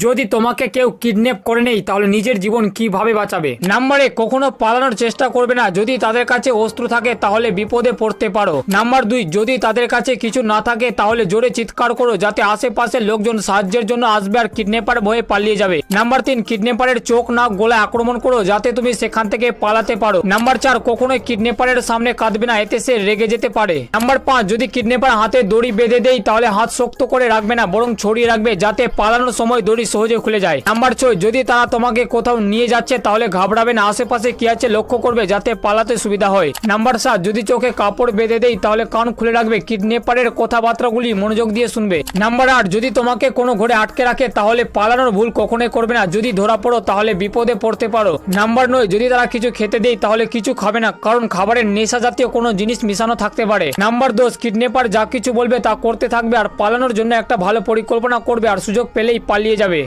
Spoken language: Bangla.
যদি তোমাকে কেউ কিডন্যাপ করে নেই, তাহলে নিজের জীবন কীভাবে বাঁচাবে? নাম্বারে কখনো পালানোর চেষ্টা করবে না। যদি তাদের কাছে অস্ত্র থাকে, তাহলে বিপদে পড়তে পারো। নাম্বার দুই, যদি তাদের কাছে কিছু না থাকে, তাহলে জোরে চিৎকার করো, যাতে আশেপাশের লোকজন সাহায্যের জন্য আসবে আর কিডন্যাপার ভয়ে পালিয়ে যাবে। নাম্বার তিন কিডন্যাপারের চোখ নাক গলায় আক্রমণ করো, যাতে তুমি সেখান থেকে পালাতে পারো। নাম্বার চার, কখনোই কিডন্যাপারের সামনে কাঁদবে না, এতে সে রেগে যেতে পারে। নাম্বার পাঁচ, যদি কিডন্যাপার হাতে দড়ি বেঁধে দেয়, তাহলে হাত শক্ত করে রাখবে না, বরং ছড়িয়ে রাখবে, যাতে পালানোর সময় দড়ি সহজে খুলে যায়। নাম্বার ছয়, যদি তারা তোমাকে কোথাও নিয়ে যাচ্ছে, তাহলে ঘাবড়াবে না। আশেপাশে কি আছে লক্ষ্য করবে যাতে পালাতে সুবিধা হয়। নাম্বার সাত, যদি চোখে কাপড় বেঁধে দেয় তাহলে কান খুলে রাখবে। কিডন্যাপারের কথাবার্তাগুলি মনোযোগ দিয়ে শুনবে। নাম্বার আট, যদি তোমাকে কোনো ঘরে আটকে রাখে, তাহলে পালানোর ভুল কখনোই করবে না। যদি ধরা পড়ো, তাহলে বিপদে পড়তে পারো। নাম্বার নয়, যদি তারা কিছু খেতে দেয়, তাহলে কিছু খাবে না, কারণ খাবারের নেশা জাতীয় কোনো জিনিস মিশানো থাকতে পারে। নাম্বার দশ কিডনেপার যা কিছু বলবে, তা করতে থাকবে আর পালানোর জন্য একটা ভালো পরিকল্পনা করবে আর সুযোগ পেলেই পালিয়ে যাবে।